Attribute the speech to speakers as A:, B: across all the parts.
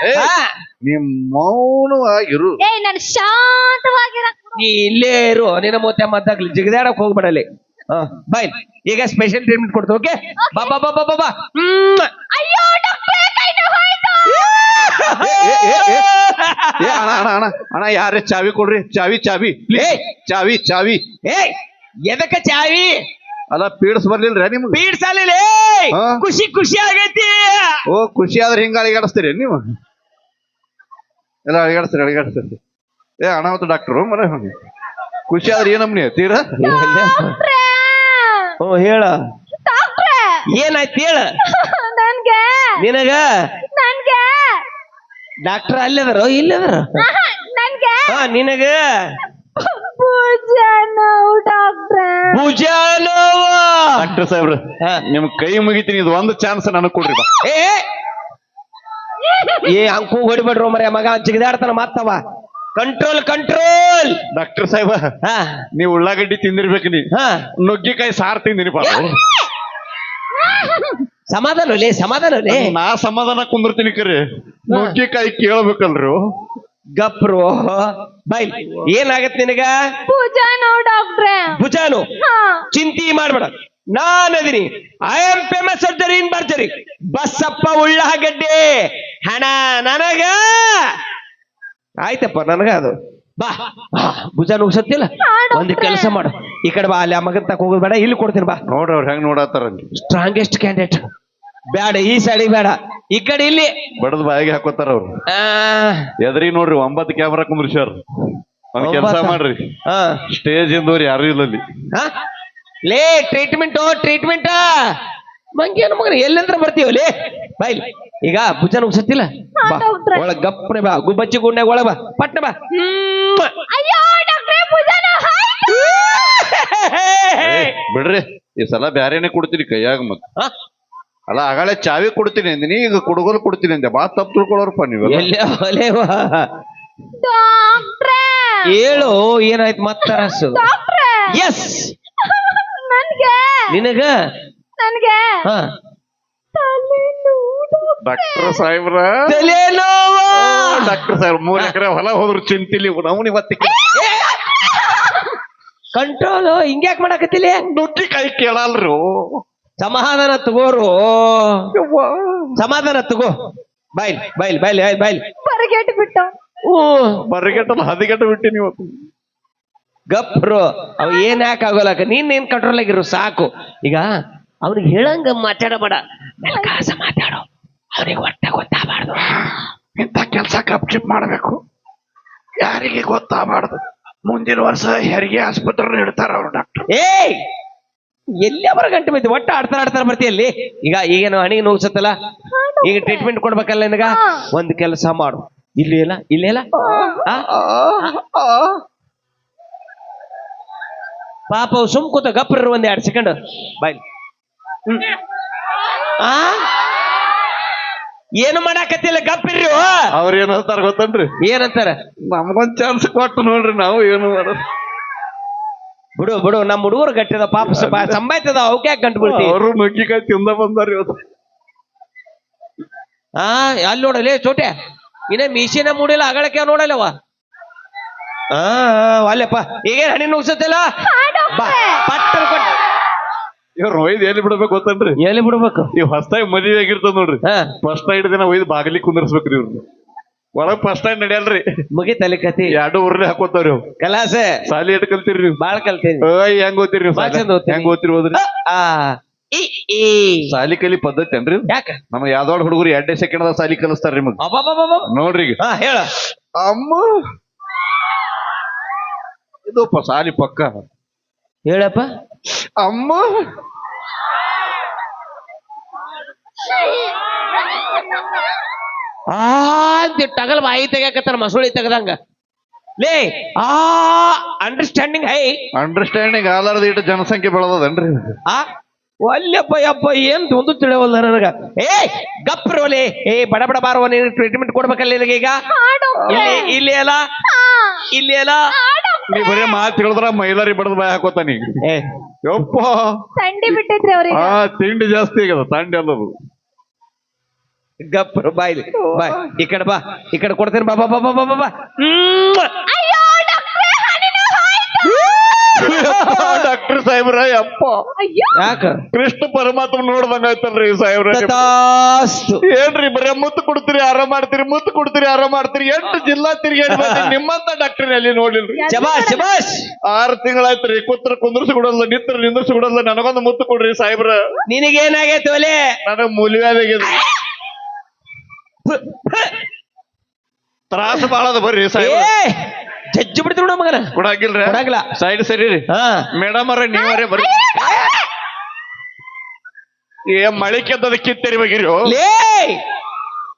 A: ಏ,
B: ಹಾ.
A: ನೀವ್ ಮೌನವಾಗಿರು.
C: ಏ ನಾನು ಶಾಂತವಾಗಿರ.
B: ನೀ ಇಲ್ಲೇ ಇರು ನಿನ್ನ ಮತ್ತೆ ಮದ್ದಾಗ್ಲಿ. ಜಿಗದಾಡಕ್ ಹೋಗ್ಬಿಡಲಿ ಹಾ ಬಾಯ್ ಈಗ ಸ್ಪೆಷಲ್ ಟ್ರೀಟ್ಮೆಂಟ್ ಕೊಡ್ತು ಓಕೆ ಬಾ ಬಾ ಬಾ ಬಾ ಬಾ ಬಾ. ಹ್ಮ್.
C: ಅಯ್ಯೋ ಡಾಕ್ಟ್ರೇ ಕೈ ನೋವಾಯ್ತು
A: ಏ, ಏ, ಏ, ಏ. ಏ ಅಣ್ಣ ಅಣ್ಣ ಅಣ್ಣ ಅಣ್ಣ ಯಾರೇ ಚಾವಿ ಕೊಡ್ರಿ ಚಾವಿ ಚಾವಿ
B: ಏಯ್.
A: ಚಾವಿ ಚಾವಿ.
B: ಏಯ್ ಎದಕ್ಕ ಚಾವಿ?
A: ಅಲ್ಲ ಪೀಡ್ಸ್ ಬರ್ಲಿಲ್ರ ನಿಮ್ಗೆ?
B: ಪೀಡ್ಸಲಿಲ್ಲ
A: ಹಾ?
B: ಖುಷಿ ಖುಷಿ ಆಗೈತಿ.
A: ಓ ಖುಷಿ ಆದ್ರೆ ಹಿಂಗ ಅಳಿಗಾಡಿಸ್ತೀರಿ ನೀವು? ಎಲ್ಲ ಅಳಿಗಾಡಿಸ್ತೀರಿ ಅಳಿಗಾಡಿಸ್ತೀರಿ ಏ ಅನಾಹುತ ಡಾಕ್ಟ್ರು ಮನೆ ಖುಷಿ ಆದ್ರೆ ಏನಮ್ಮನಿ ತೀರ?
C: ಓ
B: ಹ್ಞೂ ಹೇಳ ಏನಾಯ್ತು ಹೇಳ.
C: ನನ್ಗೆ!
B: ನಿನಗ?
C: ನನ್ಗೆ!
B: ಡಾಕ್ಟರ್ ಅಲ್ಲದಾರ ಇಲ್ಲದಾರ?
C: ನನ್ಗೆ!
B: ಹಾ ನಿನಗ?
C: ನೋವು ಡಾಕ್ಟ್ರೇ!
B: ನೋವ
A: ಡಾಕ್ಟರ್ ಸಾಹೇಬ್ರ
B: ಹಾ.
A: ನಿಮ್ ಕೈ ಮುಗಿತೀನಿ ಇದು ಒಂದು ಚಾನ್ಸ್ ನನಗ್ ಕೊಡ್ರಿ ಬಾ.
B: ಏ ಏ ಅಂಕು ಹೊಡಿಬೇಡ್ರು ಮರ ಮಗ ಜಿಗದಾಡ್ತಾನ ಮತ್ತವ ಕಂಟ್ರೋಲ್ ಕಂಟ್ರೋಲ್
A: ಡಾಕ್ಟರ್ ಸಾಹೇಬ
B: ಹಾ.
A: ನೀವು ಉಳ್ಳಾಗಡ್ಡಿ ತಿಂದಿರ್ಬೇಕು ನೀ.
B: ಹಾ.
A: ನುಗ್ಗಿಕಾಯಿ ಸಾರ್ ತಿಂದಿನಿ ಪಾಪ.
B: ಸಮಾಧಾನ ಲೇ ಸಮಾಧಾನ ಲೇ.
A: ನಾ ಸಮಾಧಾನ ಕುಂದಿರ್ತೀನಿ ಕರೆ. ನುಗ್ಗಿಕಾಯಿ ಕೇಳ್ಬೇಕಲ್ರು.
B: ಗಪ್ರು ಬೈ. ಏನಾಗತ್ ನಿನಗ?
C: ಪೂಜಾನು ಡಾಕ್ಟ್ರೆ.
B: ಭುಜಾನು?
C: ಹಾ.
B: ಚಿಂತಿ ಮಾಡ್ಬೇಡ. ನಾನ್ ಅದೀನಿ. ಐ ಆಮ್ ಫೇಮಸ್ ಸರ್ಜರಿ ಇನ್ ಬರ್ತೀರಿ ಬಸ್ಸಪ್ಪ ಉಳ್ಳಾಗಡ್ಡೆ. ಹಣ ನನಗ. ಆಯ್ತಪ್ಪ ನನಗ ಅದು. ಬಾ. ಭುಜ ನುಗ್ಸತ್ತಿಲ್ಲ? ಒಂದ್ ಕೆಲಸ ಮಾಡು. ಈ ಕಡೆ ಬಾ ಅಲ್ಲಿ ಆ ಮಗನ್ ತಕ ಹೋಗೋದು ಬೇಡ ಇಲ್ಲಿ ಕೊಡ್ತೀನಿ ಬಾ.
A: ನೋಡ್ರಿ ಅವ್ರು ಹೆಂಗ್ ನೋಡತ್ತಾರ
B: ಸ್ಟ್ರಾಂಗೆಸ್ಟ್ ಕ್ಯಾಂಡಿಡೇಟ್ ಬೇಡ ಈ ಸೈಡಿಗೆ ಬೇಡ. ಈ ಕಡೆ ಇಲ್ಲಿ.
A: ಬಡದ ಬಾಯಿಗೆ ಹಾಕೋತಾರ ಅವ್ರು.
B: ಆ,
A: ಎದ್ರಿ ನೋಡ್ರಿ ಒಂಬತ್ತು ಕ್ಯಾಮ್ರಾ ಕುಂದ್ರಿಸ್ಯಾರ. ಒಂದ್ ಕೆಲಸ ಮಾಡ್ರಿ.
B: ಹ.
A: ಸ್ಟೇಜ್ ಇಂದವ್ರು ಯಾರು ಇಲ್ಲ ಅಲ್ಲಿ?
B: ಲೇ ಟ್ರೀಟ್ಮೆಂಟ್ ಟ್ರೀಟ್ಮೆಂಟ್ ಮಂಗೇನು ಮಗನ ಎಲ್ಲಂದ್ರೆ ಬರ್ತೀವ ಲೇ ಬಾಯ್ ಈಗ ಭುಜ ನುಗ್ಸತ್ತಿಲ್ಲ
C: ಹಾ,
B: ಬಾ
C: ಡಾಕ್ಟ್ರೇ.
B: ಒಳಗ್ ಗಪ್ಪನೆ ಬಾ ಗುಬ್ಬಚ್ಚಿ ಗುಂಡೆ ಒಳಗ್ ಬಾ. ಪಟ್ನ ಬಾ. ಹ್ಮ್.
C: ಅಯ್ಯೋ ಡಾಕ್ಟ್ರೇ
A: ಏ, ಬಿಡ್ರಿ ಈ ಸಲ ಬ್ಯಾರೇನೆ ಕೊಡ್ತೀನಿ ಕೈಯಾಗ ಮತ್.
B: ಆ?
A: ಅಲ್ಲ ಆಗಳೇ ಚಾವಿ ಕೊಡ್ತೀನಿ ಅಂದಿನಿ ಈಗ ಕುಡುಗಲು ಕೊಡ್ತೀನಿ ಅಂದೆ. ಬಾ ತಪ್ಪು ತಿಳ್ಕೊಳ್ಳೋರಪ್ಪ ನೀವು
B: ಎಲ್ಲೇ ಒಲೆವಾ
C: ಡಾಕ್ಟ್ರೆ.
B: ಹೇಳು ಏನಾಯ್ತು ಮತ್ತರಸು
C: ಡಾಕ್ಟ್ರೆ.
B: ಎಸ್.
C: ನನ್ಗೆ.
B: ನಿನಗ?
C: ನನ್ಗೆ.
B: ಹಾ.
A: ಡಾಕ್ಟರ್ ಸಾಹೇಬ್ರ.
B: ತಲೆನೋವು
A: ಡಾಕ್ಟರ್ ಸಾಹೇಬ್ರ ಮೂರ್ ಎಕರೆ ಹೊಲ ಹೋದ್ರು ಚಿಂತಿಲಿ ಅವನು ಇವತ್ತಿಗೆ
B: ಕಂಟ್ರೋಲ್ ಹಿಂಗ್ಯಾಕ್ ಮಾಡಕತ್ತಿಲ್ಲ
A: ನುಗ್ಗಿ ಕೈ ಕೇಳಲ್ರು.
B: ಸಮಾಧಾನ ತಗೋರು. ಸಮಾಧಾನ ತಗೋ. Boil boil boil boil boil
C: ಹೊರಗೆಟ್ಟು ಬಿಟ್ಟ.
B: ಓ
A: ಬರಿಗೆಟ್ಟಲ್ಲ ಹದಿಗೆಟ್ಟು ಬಿಟ್ಟಿನಿ ಇವತ್ತು
B: ಗಪ್ರು. ಅವ ಏನ್ ಯಾಕೆ ಆಗೋಲಕ ನೀನ್ ಏನ್ ಕಂಟ್ರೋಲ್ ಆಗಿರು ಸಾಕು. ಈಗ ಅವ್ನಿಗೆ ಹೇಳಂಗ ಮಾತಾಡಬೇಡ. ಕಾಸ ಮಾತಾಡೋ. ಅವ್ರಿಗೆ ಒಟ್ಟ ಗೊತ್ತಾಗಬಾರ್ದು.
A: ಇಂಥ ಕೆಲಸ ಕಪ್ಚಿಪ್ ಮಾಡಬೇಕು. ಯಾರಿಗೆ ಗೊತ್ತಾಗಬಾರ್ದು. ಮುಂದಿನ ವರ್ಷ ಹೆರಿಗೆ ಆಸ್ಪತ್ರೆ ಇಡ್ತಾರ ಅವ್ರು ಡಾಕ್ಟರ್
B: ಏಯ್! ಎಲ್ಲಿ ಅವರ ಗಂಟೆ ಬಿದ್ದು ಒಟ್ಟ ಆಡ್ತಾರ ಆಡ್ತಾರ ಬರ್ತೀಯಲ್ಲಿ ಈಗ ಈಗೇನು ಹಣಿಗೆ ನೋಗ್ಸತ್ತಲ್ಲ ಈಗ ಟ್ರೀಟ್ಮೆಂಟ್ ಕೊಡ್ಬೇಕಲ್ಲ ನಿನಗ? ಒಂದ್ ಕೆಲಸ ಮಾಡು. ಇಲ್ಲಿ ಇಲ್ಲ ಇಲ್ಲಿ? ಪಾಪ ಸುಮ್ಕುತ ಸುಮ್ ಕೂತ ಗಪ್ರ ಒಂದ್ ಎರಡು ಸೆಕೆಂಡ್. ಬಾಯ್. ಹ್ಮ್. ಆ? ಏನು ಮಾಡಾಕತ್ತಿಲ್ಲ ಗಪ್ಪಿರ್ರಿ
A: ಅವ್ರ ಏನ್ ಹೇಳ್ತಾರ ಗೊತ್ತನ್ರಿ?
B: ಏನಂತಾರ
A: ನಮ್ಗೊಂದ್ ಚಾನ್ಸ್ ಕೊಟ್ಟು ನೋಡ್ರಿ ನಾವು ಏನು ಮಾಡೋದು.
B: ಬಿಡು ಬಿಡು ನಮ್ಮ ಹುಡುಗರು ಗಟ್ಟಿದ ಪಾಪ ಸಂಬಾಯ್ತದ ಅವಕ್ಕೆ ಯಾಕೆ ಗಂಟು ಬಿಡ್ತಿ
A: ಅವರು ನುಗ್ಗಿಕಾಯಿ ತಿಂದ ಬಂದಾರ ಇವತ್ತು.
B: ಆ ಅಲ್ಲಿ ನೋಡಲೇ ಚೋಟೆ ಇನ್ನ ಮೀಸಿನ ಮೂಡಿಲ್ಲ ಅಗಳಕ್ಕೆ ನೋಡಲ್ಲವ? ಆ ಅಲ್ಲಪ್ಪ ಈಗೇನ್ ಹಣಿ ನುಗ್ಸತ್ತಿಲ್ಲ? ಬಾ. ಪಟ್ಟರ್ ಕೊಟ್ಟ
A: ಇವ್ರು ಒಯ್ದು ಎಲ್ಲಿ ಬಿಡ್ಬೇಕು ಗೊತ್ತನ್ರಿ?
B: ಎಲ್ಲಿ ಬಿಡ್ಬೇಕು?
A: ಇವ್ ಹೊಸ್ತಾಗಿ ಮದುವೆ ಆಗಿರ್ತದ ನೋಡ್ರಿ.
B: ಹಾ.
A: ಫಸ್ಟ್ ನೈಟ್ ದಿನ ಒಯ್ದು ಬಾಗಿಲಿ ಕುಂದರ್ಸ್ಬೇಕ್ರಿ ಇವ್ರ. ಒಳಗ್ ಫಸ್ಟ್ ನೈಟ್ ನಡೆಯಲ್ರಿ.
B: ಮುಗಿತಲ್ಲಿ ಕತಿ
A: ಎರಡು ಊರ್ಲಿ ಹಾಕೋತಾವ್ರಿ ಅವ್
B: ಕಲಾಸೆ.
A: ಸಾಲಿ ಎಟ್ ಕಲ್ತೀರಿ ನೀವು?
B: ಬಾಳ್ ಕಲ್ತೀನಿ.
A: ಓಯ್ ಹೆಂಗ್ ಓದ್ತೀರಿ ನೀವು
B: ಬಾಳ್
A: ಸಾಲಿ?
B: ಚಂದ ಓದ್ತೀನಿ.
A: ಹೆಂಗ್ ಓದ್ತಿರಿ ಹೋದ್ರಿ
B: ಆ. ಈ
A: ಸಾಲಿ ಕಲಿ ಪದ್ಧತಿ ಏನ್ರಿ ಇದು?
B: ಯಾಕ?
A: ನಮ್ಮ ಯಾವ್ದಾಡ್ ಹುಡುಗರು ಎರಡೇ ಸೆಕೆಂಡ್ ದಾಗ ಸಾಲಿ ಕಲಿಸ್ತಾರ ನಿಮಗ್.
B: ಅಬ್ಬಬ್ಬಬ್ಬಬ್ಬ.
A: ನೋಡ್ರಿ ಈಗ.
B: ಹಾ ಹೇಳ.
A: ಅಮ್ಮ. ಇದಪ್ಪ ಸಾಲಿ ಪಕ್ಕ.
B: ಹೇಳಪ್ಪ.
A: ಅಮ್ಮ.
B: ಆ ಟಗಲ್ ಬಾಯಿ ತೆಗ್ಯಾಕತ್ತಾರ ಮಸೂಳಿ ತೆಗ್ದಂಗ. ಲೇ ಆ ಅಂಡರ್ಸ್ಟ್ಯಾಂಡಿಂಗ್ ಹೈ.
A: ಅಂಡರ್ಸ್ಟ್ಯಾಂಡಿಂಗ್ ಆಲಾರದ ಇಟ್ಟು ಜನಸಂಖ್ಯೆ ಬೆಳೆದದನ್ರಿ?
B: ಆ ಒಲ್ಲೆಪ್ಪ ಯಪ್ಪ ಏನ್ ಒಂದು ತಿಳಿವಲ್ಲ ನನಗ ಏ ಗಪ್ರೋಲೆ ಏ ಬಡ ಬಡ ಬಾರವ ನೀನು ಟ್ರೀಟ್ಮೆಂಟ್ ಕೊಡ್ಬೇಕಲ್ಲ ನಿನಗೆ ಈಗ? ಇಲ್ಲಿ ಇಲ್ಲಿ ಅಲ್ಲ? ಇಲ್ಲಿ ಅಲ್ಲ?
A: ನೀ ಬರೀ ಮಾತು ಹೇಳಿದ್ರ ಮೈಲಾರಿ ಬಡದ್ ಬಾಯ್ ಹಾಕೋತಾನಿ
B: ಏ.
A: ಯಪ್ಪ.
C: ಸಂಡಿ ಬಿಟ್ಟಿದ್ರಿ ಅವ್ರಿಗೆ.
A: ಆ ತಿಂಡಿ ಜಾಸ್ತಿ ಆಗ್ಯದ ತಂಡಿ ಅಲ್ಲದು
B: ಗಪ್ರು ಬಾಯ್ ಬಾಯ್ ಈ ಕಡೆ ಬಾ ಈ ಕಡೆ ಕೊಡ್ತೇನೆ ಬಾ ಬಾ ಬಾ ಬಾ ಬಾ ಬಾ.
A: ಸಾಹೇಬ್ರ. ಅಪ್ಪ
C: ಅಯ್ಯೋ.
B: ಯಾಕ?
A: ಕೃಷ್ಣ ಪರಮಾತ್ಮ ನೋಡ್ದಂಗ ಆಯ್ತಲ್ರಿ ಸಾಹೇಬ್ರ.
B: ತಥಾಸ್ತು.
A: ಏನ್ರಿ ಬರೀ ಮುತ್ತು ಕೊಡ್ತೀರಿ ಆರಾಮ್ ಮಾಡ್ತೀರಿ ಮುತ್ತು ಕೊಡ್ತೀರಿ ಆರಾಮ್ ಮಾಡ್ತೀರಿ? ಎಂಟು ಜಿಲ್ಲಾ ತಿರುಗಾಡಿ ಬಂದೀನಿ. ನಿಮ್ಮಂತ ಡಾಕ್ಟರ್ ಅಲ್ಲಿ ನೋಡಿಲ್ರಿ?
B: ಶಬಾಷ್ ಶಬಾಷ್.
A: ಆರ್ ತಿಂಗಳಾಯ್ತ್ರಿ ಕೂತ್ರ ಕುಂದ್ರಸಿ ಕೊಡಲ್ಲ ನಿತ್ರ ನಿಂದ್ರಸಿ ಕೊಡಲ್ಲ ನನಗೊಂದು ಮುತ್ತು ಕೊಡ್ರಿ ಸಾಹೇಬ್ರ.
B: ನಿನಗೇನಾಗೈತೆ ಒಲೆ?
A: ನನಗ್ ಮೂಲ್ಯಾದಾಗಿದೆ ತ್ರಾಸ ಬಾಳದ ಬರ್ರಿ
B: ಏ
A: ಸಾಹೇಬ್ರ
B: ಜಜ್ಜು ಬಿಡ್ತೀವಿ ನೋಡ ಮಗನ.
A: ಕೊಡಾಗಿಲ್ರಿ?
B: ಕೊಡಾಗಿಲ್ಲ.
A: ಸೈಡ್ ಸರಿ ರೀ.
B: ಹಾ.
A: ಮೇಡಮ್ ಅವ್ರ ನೀವರೇ ಬರ್ರಿ. ಏ ಮಳೆ ಕೆದ್ದದ ಕಿತ್ತರಿ ಬಗಿರಿ
B: ಲೇ!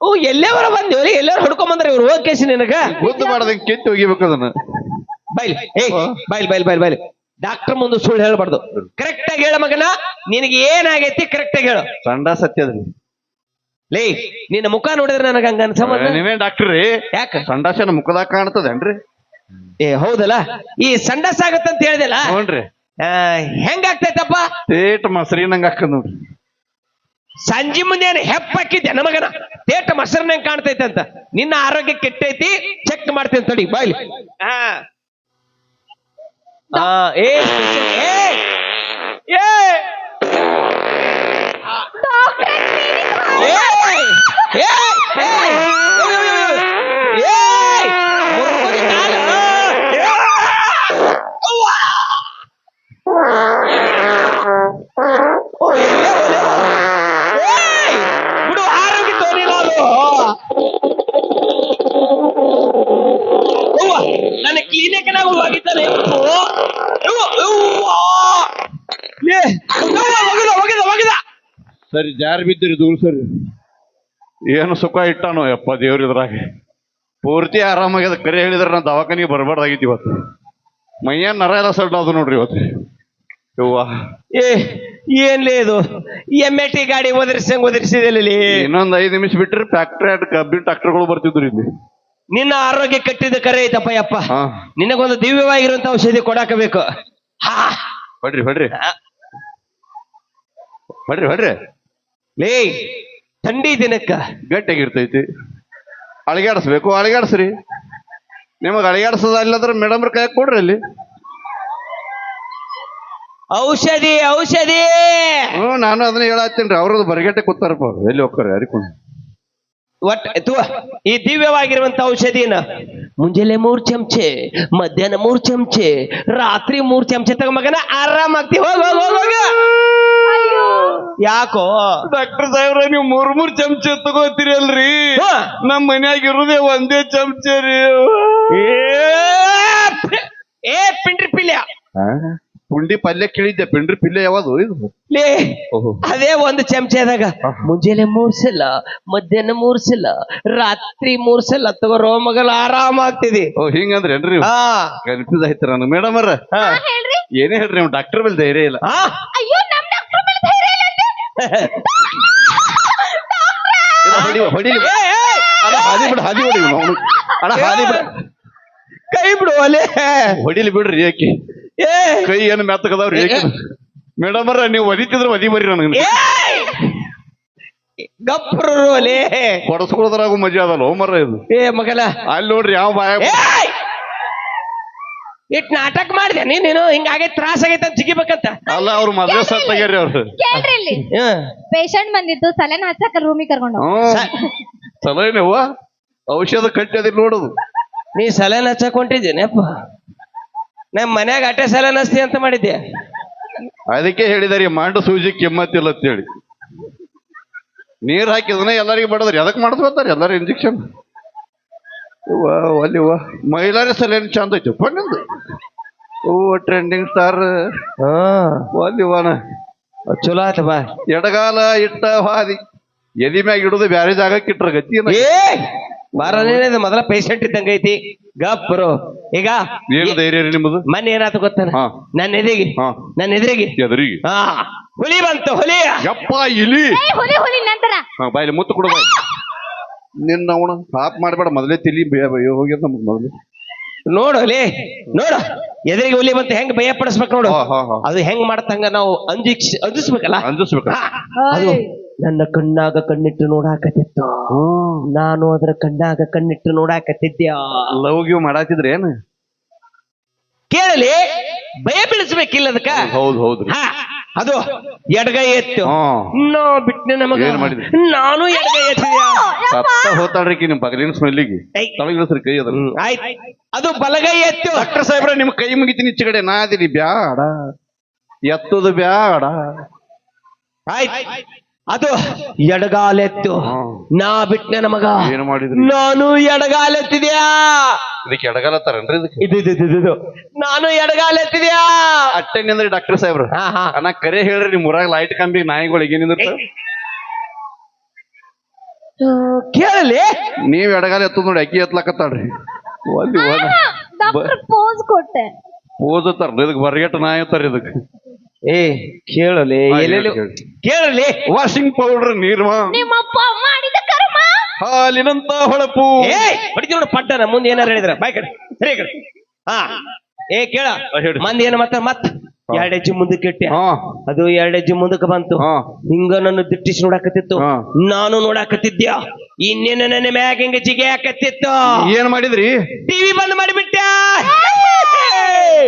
B: ಓ ಎಲ್ಲೇವರ ಬಂದಿವ್ರಿ ಎಲ್ಲಾರು ಹುಡ್ಕೊಂಡ್ ಬಂದ್ರಿ ಇವ್ರು? ಹೋಗ್ಕೇಸಿ ನಿನಗ.
A: ಗುದ್ದು ಮಾಡದಂಗ್ ಕಿತ್ತು ಒಗಿಬೇಕು ಅದನ್ನ.
B: ಬೈಲ್. ಏ ಬೈಲ್ ಬೈಲ್ ಬೈಲ್ ಬೈಲ್. ಡಾಕ್ಟರ್ ಮುಂದೆ ಸುಳ್ಳು ಹೇಳ್ಬಾರ್ದು. ಕರೆಕ್ಟ್ ಆಗಿ ಹೇಳ ಮಗನ. ನಿನಗೆ ಏನಾಗೈತಿ ಕರೆಕ್ಟ್ ಆಗಿ ಹೇಳು.
A: ಸಂಡ ಸತ್ಯದ್ರಿ
B: ಲೇ ನಿನ್ನ ಮುಖ ನೋಡಿದ್ರೆ ನನಗೆ ಹಂಗ ಅನ್ಸಮಲ್ಲ
A: ನೀವೇ ಡಾಕ್ಟರ್ ರೀ?
B: ಯಾಕ?
A: ಸಂಡಾಸನ ಮುಖದಾಗ ಕಾಣ್ತದೇನ್ರಿ?
B: ಏ ಹೌದಲ್ಲ? ಈ ಸಂಡಸ್ ಆಗತ್ತಂತ ಹೇಳಿದಲ್ಲ?
A: ನೋಡ್ರಿ
B: ಆ, ಹೆಂಗಾಗ್ತೈತಪ್ಪ?
A: ತೇಟ್ ಮೊಸರಿನಂಗ ಹಾಕದ್ ನೋಡ್ರಿ.
B: ಸಂಜೆ ಮುಂದೆ ಏನು ಹೆಪ್ಪಾಕಿದ್ದೆ ನಮಗನ? ತೇಟ ಮೊಸರನ್ನ ಕಾಣ್ತೈತೆ ಅಂತ? ನಿನ್ನ ಆರೋಗ್ಯ ಕೆಟ್ಟೈತಿ ಚೆಕ್ ಮಾಡ್ತೇನೆ ತಡಿ ಬಾಯ್ಲಿ ಹಾ. ಆ, ಏ ಏ ಏ.
C: ಡಾಕ್ಟ್ರೇ
B: ಏ ಏ ಏ ಏ ಮುರ್ಕೋದಿ ಕಾಲು. ಏ! ಅವ್ವ! ಓ, ಎಲ್ಲೇ ಹೋದೆ? ಏಯ್! ಬಿಡು ಆರೋಗ್ಯ ತೋರಿಲ್ಲ ಅದು ಅವ್ವ, ನನ್ನ ಕ್ಲಿನಿಕ್ ನಾವು ಹೋಗಿದ್ದಾನೆ ಹೋಗಿದ ಹೋಗಿದ ಹೋಗಿದ
A: ಸರಿ ಜಾರಿ ಬಿದ್ದಿರಿ ದೂರ ಸರಿ. ಏನು ಸುಖ ಇಟ್ಟಾನೋ ಯಪ್ಪ ದೇವ್ರ ಇದ್ರಾಗ ಪೂರ್ತಿ ಆರಾಮಾಗ್ಯದ ಕರೆ ಹೇಳಿದ್ರೆ ನಾನು ದವಾಖಾನಿಗೆ ಬರಬಾರ್ದಾಗಿತ್ತು ಇವತ್ತು. ಮೈಯನ್ ನರ ಎಲ್ಲ ಸಡ್ ಅದು ನೋಡ್ರಿ ಇವತ್ತು. ಯವ್ವ.
B: ಏ ಏನ್ಲೇ ಇದು? ಎಂ ಎ ಟಿ ಗಾಡಿ ಒದರ್ಸಂಗ್ ಒದರಿಸಿದಲ್ಲಿ
A: ಇನ್ನೊಂದು ಐದು ನಿಮಿಷ ಬಿಟ್ರೆ ಫ್ಯಾಕ್ಟ್ರಿ ಆಡ್ ಕಬ್ಬಿನ ಟ್ರಾಕ್ಟರ್ಗಳು ಬರ್ತಿದ್ರು ಇಲ್ಲಿ.
B: ನಿನ್ನ ಆರೋಗ್ಯ ಕಟ್ಟಿದ ಕರೆ ಐತಪ್ಪ ಯಪ್ಪ.
A: ಹಾ.
B: ನಿನಗೊಂದು ದಿವ್ಯವಾಗಿರುವಂತ ಔಷಧಿ ಕೊಡಾಕಬೇಕು. ಹಾ.
A: ಹೊಡ್ರಿ ಹೊಡ್ರಿ. ಹೊಡ್ರಿ ಹೊಡ್ರಿ.
B: ಲೇ ಥಂಡಿ ದಿನಕ್ಕ.
A: ಗಟ್ಟಿಯಾಗಿರ್ತೈತಿ. ಅಳಗಾಡಿಸ್ಬೇಕು ಅಳಗಾಡಿಸ್ರಿ. ನಿಮಗೆ ಅಳಗಾಡಿಸೋದ ಇಲ್ಲಂದ್ರೆ ಮೇಡಮ್ರ ಕೈ ಕೊಡ್ರಿ ಅಲ್ಲಿ.
B: ಔಷಧಿ ಔಷಧಿ.
A: ಹ್ಞೂ ನಾನು ಅದನ್ನ ಹೇಳತ್ತೀನಿ ಅವ್ರದ್ದು ಬರಗಟ್ಟೆ ಕೂತಾರಪ್ಪ. ಎಲ್ಲಿ ಹೋಗ್ತಾರೆ ಯಾರಿಕೊಂಡು
B: ಒಟ್ ಅಥವಾ ಈ ದಿವ್ಯವಾಗಿರುವಂತ ಔಷಧಿನ ಮುಂಜಾನೆ ಮೂರ್ ಚಮಚೆ ಮಧ್ಯಾಹ್ನ ಮೂರ್ ಚಮಚೆ ರಾತ್ರಿ ಮೂರ್ ಚಮಚೆ ತಗೊಂಬಗನ ಮಗನ ಆರಾಮಾಗ್ತಿ ಹೋಗ ಯಾಕೋ?
A: ಡಾಕ್ಟರ್ ಸಾಹೇಬ್ರ ನೀವು ಮೂರ್ ಮೂರ್ ಚಮಚ ತಗೋತೀರಿ ಅಲ್ರಿ
B: ಹಾ.
A: ನಮ್ ಮನ್ಯಾಗ ಇರೋದೇ ಒಂದೇ ಚಮಚ ರೀ.
B: ಏ ಏ ಪಿಂಡ್ರಿ ಪಿಲ್ಯ
A: ಪುಂಡಿ ಪಲ್ಯ ಕೇಳಿದ್ದೆ ಪಿಂಡ್ರಿ ಪಿಲ್ಲೆ ಯಾವುದು ಇದು?
B: ಲೇ
A: ಓಹೋ.
B: ಅದೇ ಒಂದು ಚಮಚದಾಗ. ಮುಂಜಾನೆ ಮೂರ್ ಸಲ ಮಧ್ಯಾಹ್ನ ಮೂರ್ ಸಲ ರಾತ್ರಿ ಮೂರ್ ತಗೋ ತಗೋರೋ ಮಗಲ್ ಆರಾಮ ಆಗ್ತಿದೆ.
A: ಓ ಹಿಂಗಂದ್ರೇನ್ರಿ
B: ಹಾ.
A: ಕನ್ಫ್ಯೂಸ್ ಆಯ್ತು ನಾನು. ಮೇಡಮ್ ಅವ್ರ.
B: ಹಾ.
C: ಹೇಳ್ರಿ.
A: ಏನೇ ಹೇಳ್ರಿ ಡಾಕ್ಟರ್ ಮೇಲೆ ಧೈರ್ಯ ಇಲ್ಲ.
B: ಹಾ?
C: ಅಯ್ಯೋ ನಮ್ ಡಾಕ್ಟರ್ ಮೇಲೆ ಧೈರ್ಯ ಇಲ್ಲ ಅಂತೆ.
A: ಇಲ್ಲ, ಹೊಡಿ- ಹೊಡಿಲಿ
B: ಏ, ಏ,
A: ಅಣ್ಣ ಹಾದಿ ಬಿಡು ಹಾದಿ ಬಿಡಿ ಅಣ್ಣ ಹಾದಿ ಬಿಡ.
B: ಕೈ ಬಿಡು ಅಲೆ.
A: ಹೊಡಿಲಿ ಬಿಡ್ರಿ ಏಕೆ.
B: ಏ
A: ಕೈ ಏನು ಮೆತ್ತಕದವ್ರಿ ಮೇಡಮ್ ಅವ್ರ ನೀವು ಒದಿತಿದ್ರ ಒದಿ ಬರ್ರಿ ನನಗೆ.
B: ಗಪ್ರು
A: ಕೊಡಸ್ಕೊಳದ್ರಾಗು ಮಜಾ ಅದಲ್ಲ ಮರ ಇದು.
B: ಏ ಮಗಲ.
A: ಅಲ್ಲಿ ನೋಡ್ರಿ ಯಾವ ಬಾಯ
B: ಏಯ್! ಇಟ್ ನಾಟಕ ಮಾಡಿದೆ ನೀನು ಹಿಂಗಾಗೈತೆ ತ್ರಾಸ ಆಗೈತೆ ಅಂತ ಜಿಗಿಬೇಕಂತ.
A: ಅಲ್ಲ ಅವ್ರು ಮದ್ವೆ ಸತ್ ಆಗ್ಯಾರಿ ಅವ್ರು.
C: ಕೇಳ್ರಿ ಇಲ್ಲಿ. ಪೇಷಂಟ್ ಬಂದಿದ್ದು ತಲೆನ ಹಚ್ಚಕ ರೂಮಿಗೆ ಕರ್ಕೊಂಡು
A: ಚಲೋ ಔಷಧ ಕಟ್ಟಿ ಅದಿಲ್ಲ ನೋಡುದು.
B: ನೀ ಸಲೇನ ಹಚ್ಚಕ್ ಹೊಂಟಿದ್ದೇನೆಪ್ಪ. ನಮ್ ಮನ್ಯಾಗ ಅಟೆ ಸಲನ್ ನಸ್ತಿ ಅಂತ ಮಾಡಿದ್ದೆ.
A: ಅದಕ್ಕೆ ಹೇಳಿದಾರೆ ಮಾಂಡು ಸೂಜಿ ಕಿಮ್ಮತ್ತಿಲ್ಲ ಅಂತೇಳಿ ನೀರು ಹಾಕಿದನ ಎಲ್ಲರಿಗೂ ಬಡದ್ರಿ. ಅದಕ್ಕೆ ಮಾಡಿಸ್ಕೊತಾರೆ ಎಲ್ಲರೂ ಇಂಜೆಕ್ಷನ್ ಅಲ್ಲಿ ವಾ ಮಹಿಳಾರಿ ಸಲೇನು ಚಂದ ಐತಿ ಪಣ್ಣಿಂದು ಓ ಟ್ರೆಂಡಿಂಗ್ ಸ್ಟಾರ್
B: ಹಾ.
A: ಅಲ್ಲಿ ವಾನ
B: ಚಲೋ ಆತ ಬಾ.
A: ಎಡಗಾಲ ಇಟ್ಟ ಹಾದಿ. ಎದಿ ಮ್ಯಾಗ ಇಡುದು ಬ್ಯಾರೆ ಜಾಗಕ್ಕೆ ಇಟ್ರ ಗತಿ ಏನ?
B: ಏ ಬಾರ ನೀನಿದು ಮೊದಲ ಪೇಷಂಟ್ ಇದ್ದಂಗ ಐತಿ. ಗಪ್ರು ಈಗ
A: ನಿಮ್ದು ಧೈರ್ಯ ರೀ ನಿಮ್ಮದು?
B: ಮೊನ್ನೆ ಏನಾತು ಗೊತ್ತಾನ?
A: ಹಾ.
B: ನನ್ನ ಎದೆಗೆ?
A: ಹಾ.
B: ನನ್ನ ಎದುರಿಗೆ
A: ಎದುರಿಗೆ.
B: ಹಾ. ಹುಲಿ ಬಂತು ಹುಲಿ.
A: ಯಪ್ಪ ಇಲಿ.
C: ಏ ಹುಲಿ ಹುಲಿ ನಂತರ.
A: ಹಾ ಇಲ್ಲಿ ಮುತ್ತು ಕೊಡು ಬಾಯಿ. ನಿನ್ನ ಅವನು ಪಾಪ ಮಾಡಬೇಡ. ಮೊದಲೇ ತಿಳಿ ಹೋಗ್ಯದ ನಮ್ಗೆ ಮೊದಲು.
B: ನೋಡು ಹುಲಿ. ನೋಡು. ಎದುರಿಗೆ ಹುಲಿ ಬಂತು ಹೆಂಗ್ ಭಯ ಪಡಿಸ್ಬೇಕು ನೋಡು.
A: ಹಾ, ಹಾ, ಹಾ.
B: ಅದು ಹೆಂಗ್ ಮಾಡತ್ತಂಗ ನಾವು ಅಂಜಿಕ್ಸ್ ಅಂಜಿಸ್ಬೇಕಲ್ಲ?
A: ಅಂಜಿಸ್ಬೇಕು.
B: ಹಾ, ಅದು ನನ್ನ ಕಣ್ಣಾಗ ಕಣ್ಣಿಟ್ಟು ನೋಡಾಕತ್ತಿತ್ತು? ನಾನು ಅದರ ಕಣ್ಣಾಗ ಕಣ್ಣಿಟ್ಟು ನೋಡಾಕತ್ತಿದ್ದೆ
A: ಲವ್ ಗಿವ್ ಮಾಡಾತಿದ್ರಿ ಏನ್?
B: ಕೇಳಲಿ ಭಯ ಬೀಳಿಸ್ಬೇಕಿಲ್ಲ ಅದಕ್ಕ?
A: ಹೌದು ಹೌದು
B: ಹಾ, ಅದು ಎಡಗೈ ಎತ್ತು.
A: ಹಾ.
B: ನೋ ಬಿಟ್ಟೆ ನಮಗ
A: ಏನ್ ಮಾಡಿದ್ರಿ?
B: ನಾನು ಎಡಗೈ ಎತ್ತಿದ್ಯಾ?
A: ಸತ್ತ ನಿಮ್ಮ ನಿಮ್ ಪಗಲಿನ ಸ್ಮೆಲ್ಲಿಗೆ.
B: ಐ.
A: ತಳಗಿಳಿಸ್ರಿ ಕೈ ಅದ್ರ
B: ಆಯ್ತು. ಅದು ಬಲಗೈ ಎತ್ತು.
A: ಡಾಕ್ಟರ್ ಸಾಹೇಬ್ರ ನಿಮ್ ಕೈ ಮುಗಿತೀನಿ ಈಚೆ ಕಡೆ. ನಾ ಅದೀನಿ ಬ್ಯಾಡ. ಎತ್ತದು ಬ್ಯಾಡ.
B: ಆಯ್ತ್. ಅದು ಎಡಗಾಲೆತ್ತು. ನಾ ಬಿಟ್ಟೆ ನಮಗ.
A: ಏನ್ ಮಾಡಿದ್ರಿ?
B: ನಾನು ಎಡಗಾಲೆತ್ತಿದ್ಯಾ?
A: ಇದಕ್ಕೆ ಎಡಗಲತ್ತಾರನ್ರಿ ಇದಕ್ಕೆ?
B: ಇದು ಇದು ಇದು, ಇದು. ನಾನು ಎಡಗಾಲೆತ್ತಿದ್ಯಾ?
A: ಅಟ್ಟೆ ನಿಂದ್ರಿ ಡಾಕ್ಟರ್ ಸಾಹೇಬ್ರು.
B: ಹಾ ಹಾ.
A: ಅಣ್ಣ ಕರೆ ಹೇಳ್ರಿ ನಿಮ್ ಊರಾಗ ಲೈಟ್ ಕಂಬಿ ನಾಯಿಗಳಿಗೆ ಏನಿಂದಿರ್ತ
B: ಕೇಳಲಿ.
A: ನೀವ್ ಎಡಗಾಲ ಎತ್ತದ ನೋಡಿ ಅಕ್ಕಿ ಎತ್ಲಕತ್ತಾಳ್ರಿ. ಓದಿ
C: ಡಾಕ್ಟರ್ ಪೋಸ್ ಕೊಟ್ಟೆ.
A: ಓದತ್ತಾರ ಇದಕ್ ಬರ್ಗೆಟ್ ನಾಯಿ ಅತ್ತಾರ ಇದಕ್
B: ಏ ಕೇಳಲಿ ಎಲ್ಲೆಲ್ಲಿ. ಕೇಳಲಿ.
A: Washing powder Nirma.
C: ನಿಮ್ಮಪ್ಪ ಮಾಡಿದ ಕರ್ಮ.
A: ಹಾಲಿನಂತ ಹೊಳಪು.
B: ಏ ಹೊಡಿತೀವಿ ನೋಡಿ ಪಟ್ಟನ ಮುಂದೆ ಏನಾರು ಹೇಳಿದ್ರ ಬಾಯ್ ಕಡೆ ಸರಿ ಕಡೆ. ಹಾ. ಏ ಕೇಳ. ಮಂದಿ ಏನ ಮತ್ತ ಮತ್. ಎರಡ್ ಹೆಜ್ಜೆ ಮುಂದಕ್ಕೆ ಇಟ್ಟೆ
A: ಹಾ.
B: ಅದು ಎರಡ್ ಹೆಜ್ಜೆ ಮುಂದಕ್ಕೆ ಬಂತು.
A: ಹಾ.
B: ಹಿಂಗ ನನ್ನ ದಿಟ್ಟಿಸಿ ನೋಡಾಕತ್ತಿತ್ತು. ನಾನು ನೋಡಾಕತ್ತಿದ್ಯಾ? ಇನ್ನೇನು ನನ್ನ ಮ್ಯಾಗ ಹಿಂಗ ಜಿಗೆ ಹಾಕತ್ತಿತ್ತು?
A: ಏನ್ ಮಾಡಿದ್ರಿ?
B: ಟಿವಿ ಬಂದ್ ಮಾಡಿಬಿಟ್ಟ.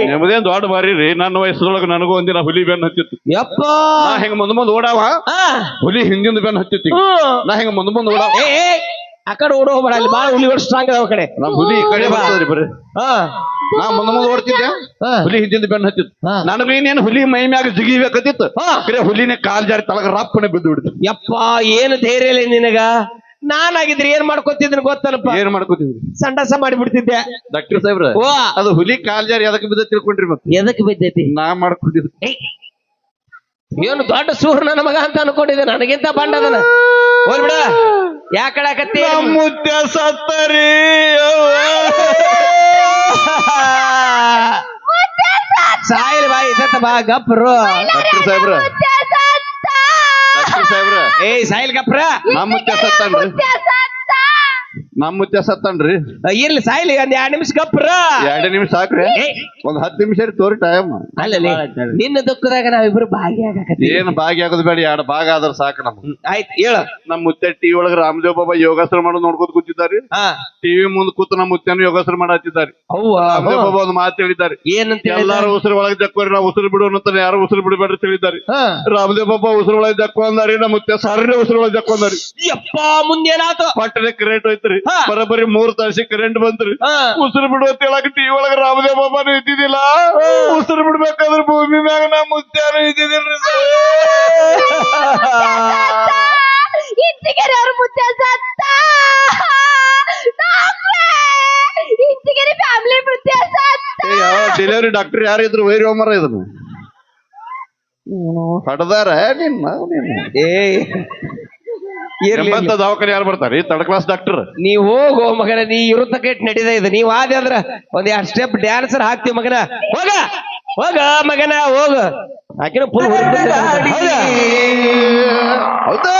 A: ನಿಮ್ಮದೇನ್ ದೊಡ್ಡ ಬಾರಿ ರೀ. ನನ್ನ ವಯಸ್ಸದೊಳಗ ನನಗೂ ಒಂದಿನ ಹುಲಿ ಬೆನ್ ಹತ್ತಿತ್ತು.
B: ಯಪ್ಪ!
A: ನಾ ಹೆಂಗ ಮುಂದ್ ಮುಂದ್ ಓಡಾವ? ಹುಲಿ ಹಿಂದಿಂದ ಬೆನ್ ಹತ್ತಿತ್ತು ಈಗ. ನಾ ಹೆಂಗ ಮುಂದ್ ಮುಂದ್ ಓಡಾವ?
B: ಏ ಏ, ಆ ಕಡೆ ಓಡೋ ಹೋಗ್ಬೇಡ ಅಲ್ಲಿ ಬಾಳ ವರ್ಷ ಸ್ಟ್ರಾಂಗ್ ಅದಾವ ಕಡೆ.
A: ನಮ್ ಹುಲಿ ಈ ಕಡೆ ಬರ್ತದ್ರಿ ಬರ್ರಿ.
B: ಹಾ.
A: ನಾ ಮುಂದ್ ಮುಂದ್ ಓಡ್ತಿದ್ದೆ.
B: ಹಾ.
A: ಹುಲಿ ಹಿಂದಿಂದ ಬೆನ್ ಹತ್ತಿತ್ತು.
B: ಹಾ.
A: ನನಗೂ ಇನ್ನೇನು ಹುಲಿ ಮೈ ಮ್ಯಾಗ ಜಿಗಿಬೇಕತ್ತಿತ್ತು
B: ಹಾ.
A: ಕರೆ ಹುಲಿನೇ ಕಾಲ್ ಜಾರಿ ತಳಗ ರಪ್ಪನೆ ಬಿದ್ದು ಬಿಡ್ತು.
B: ಯಪ್ಪ ಏನು ಧೈರ್ಯ ಇಲ್ಲ ನಿನಗ? ನಾನಾಗಿದ್ರೆ ಏನ್ ಮಾಡ್ಕೊತಿದ್ದೀನಿ ಗೊತ್ತಲ್ಲಪ್ಪ?
A: ಏನ್ ಮಾಡ್ಕೊತಿದ್ರಿ?
B: ಸಂಡಾಸ ಮಾಡಿಬಿಡ್ತಿದ್ದೆ.
A: ಡಾಕ್ಟರ್ ಸಾಹೇಬ್ರ
B: ಓ.
A: ಅದು ಹುಲಿ ಕಾಲ್ ಜಾರಿ ಅದಕ್ಕೆ ಬಿದ್ದ ತಿಳ್ಕೊಂಡ್ರಿ ಮತ್ತೆ.
B: ಎದಕ್ ಬಿದ್ದೈತಿ?
A: ನಾ ಮಾಡ್ಕೊತಿದ್ರಿ
B: ಏನು ದೊಡ್ಡ ಸೂರ್ಣ ನನ್ನ ಮಗ ಅಂತ ಅನ್ಕೊಂಡಿದ್ದೆ. ನನಗಿಂತ ಬಂಡದನ ಹೋಗ್ಬಿಡ ಯಾಕಡೆ ಕತ್ತಿ
A: ಮುದ್ದ ಸತ್ತರಿ.
B: ಸಾಯಿಲ್ ಬಾಯಿ ಸತ್ತ ಬಾ ಗಪ್ರು.
A: ಡಾಕ್ಟರ್ ಸಾಹೇಬ್ರ ಸಾಹೇಬ್ರ.
B: ಏಯ್ ಸಾಯಿಲ್ ಗಪ್ರ
A: ನಮ್ಮ ಮುತ್ಯ ಸತ್ತನ್ರಿ ನಮ್ಮ ಮುತ್ಯ ಸತ್ತನ್ರಿ.
B: ಇರ್ಲಿ ಸಾಯ್ಲಿ ಒಂದ್ ಎರಡ್ ನಿಮಿಷ ಗಪ್ರ.
A: ಎರಡು ನಿಮಿಷ ಸಾಕ್ರಿ. ಒಂದ್ ಹತ್ತು ನಿಮಿಷ ರೀ ತೋರಿ ಟೈಮ್
B: ಅಲ್ಲಲ್ಲಿ ನಿನ್ನ ದುಃಖದಾಗ ನಾವಿಬ್ರು ಭಾಗಿಯಾಗಕತ್ತೀವಿ.
A: ಏನ್ ಭಾಗಿ ಆಗೋದು ಬೇಡ ಎರಡು ಭಾಗ ಆದ್ರ ಸಾಕು ನಮ್
B: ಆಯ್ತು ಹೇಳ.
A: ನಮ್ ಮುತ್ಯ ಟಿವಿ ಒಳಗ ರಾಮದೇವ್ ಬಾಬಾ ಯೋಗಾಸನ ಮಾಡೋದು ನೋಡ್ಕೊತ ಕೂತಿದ್ದಾರೆ.
B: ಹಾ.
A: ಟಿವಿ ಮುಂದ್ ಕೂತು ನಮ್ಮ ಮುತ್ಯನು ಯೋಗಾಸನ ಮಾಡ
B: ಅವ್ವ
A: ರಾಮದೇವ್ ಬಾಬಾ ಒಂದು ಮಾತು ಹೇಳಿದ್ದಾರೆ.
B: ಏನಂತ ಹೇಳಿದ?
A: ಎಲ್ಲಾರು ಉಸಿರು ಒಳಗೆ ದಕ್ಕೋರಿ ನಾವು ಉಸಿರು ಬಿಡೋಣ ಅಂತಾರೆ ಯಾರು ಉಸಿರು ಬಿಡಬೇಡ್ರಿ
B: ತಿಳಿದ್ದಾರೆ.
A: ರಾಮದೇವ್ ಬಾಬಾ ಉಸಿರು ಒಳಗೆ ಜಕ್ಕೊಂದಾರಿ ನಮ್ಮ ಮುತ್ಯ ಸಾರಿನ ಉಸಿರು ಒಳಗೆ ಜಕ್ಕೊಂದಾರಿ
B: ಯಪ್ಪ ಮುಂದೇನಾತು?
A: ಪಟ್ಟನೆ ರೇಟ್ ಹೋಯ್ತ್ರಿ.
B: ಹಾ.
A: ಬರೋಬ್ಬರಿ ಮೂರ್ ತಾಸಿ ಕರೆಂಟ್ ಬಂತ್ರಿ.
B: ಹಾ.
A: ಉಸಿರು ಬಿಡುವ ತಿಳಕ್ ಹೇಳಕ್ ಟಿವಿ ಒಳಗ ರಾಮದೇವ್ ಬಾಬಾನು ಇದ್ದಿದ್ದಿಲ್ಲ. ಉಸಿರು ಬಿಡ್ಬೇಕಾದ್ರೆ ಭೂಮಿ ಮ್ಯಾಗ ನಾ ಮುತ್ಯಾನು ಇದ್ದಿದ್ದಿಲ್ರಿ
C: ಇಂಚಿಗೆರೆ ಅವ್ರ ಮುತ್ಯ ಸತ್ತ. ಡಾಕ್ಟ್ರೇ ಇಂಚಿಗೆರೆ ಫ್ಯಾಮಿಲಿ ಮುತ್ಯ ಸತ್ತ.
A: ಡೆಲಿವರಿ ಡಾಕ್ಟರ್ ಯಾರಿದ್ರು ವೈರಿ ಹೋಮರ ಇದನ್ನ ಹಡದಾರ ನಿನ್ನ.
B: ಏ.
A: ಎಂಬತ್ತ ದವಾಖಾನೆ ಯಾರು ಬರ್ತಾರೆ? ತರ್ಡ್ ಕ್ಲಾಸ್ ಡಾಕ್ಟರ್
B: ನೀ ಹೋಗೋ ಮಗನ ನೀ ಇರುತ್ತ ಕೆಟ್ ನಡೀತಾ ಇದೆ. ನೀವ್ ಆದೆ ಅಂದ್ರ ಒಂದ್ ಎರಡ್ ಸ್ಟೆಪ್ ಡ್ಯಾನ್ಸರ್ ಹಾಕ್ತಿವಿ ಮಗನ. ಹೋಗ ಹೋಗ ಮಗನ ಹೋಗ. ಆಕಿನ ಫುಲ್
A: ಹೌದಾ?